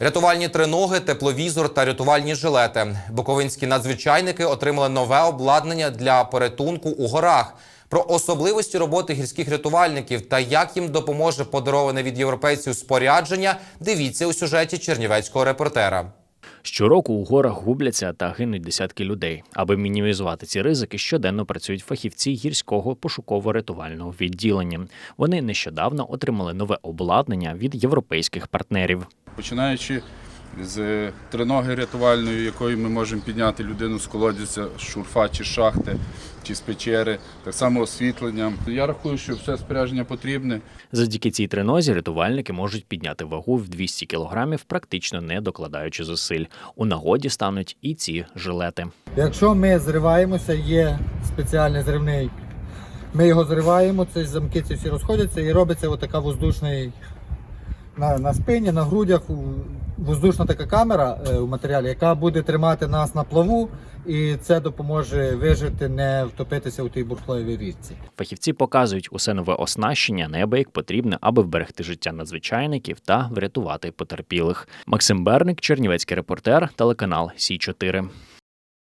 Рятувальні триноги, тепловізор та рятувальні жилети. Буковинські надзвичайники отримали нове обладнання для порятунку у горах. Про особливості роботи гірських рятувальників та як їм допоможе подароване від європейців спорядження. Дивіться у сюжеті чернівецького репортера. Щороку у горах губляться та гинуть десятки людей. Аби мінімізувати ці ризики, щоденно працюють фахівці гірського пошуково-рятувального відділення. Вони нещодавно отримали нове обладнання від європейських партнерів. Починаючи з триноги рятувальної, якою ми можемо підняти людину з колодязя, з шурфа чи шахти, чи з печери, так само освітленням. Я рахую, що все спорядження потрібне. Завдяки цій тренозі рятувальники можуть підняти вагу в 200 кілограмів, практично не докладаючи зусиль. У нагоді стануть і ці жилети. Якщо ми зриваємося, є спеціальний зривний. Ми його зриваємо, ці замки ці всі розходяться і робиться отака воздушний на, на спині, на грудях воздушна така камера е, у матеріалі, яка буде тримати нас на плаву, і це допоможе вижити, не втопитися у тій бурхливій річці. Фахівці показують усе нове оснащення, неабияк потрібне, аби вберегти життя надзвичайників та врятувати потерпілих. Максим Берник, Чернівецький репортер, телеканал Сі 4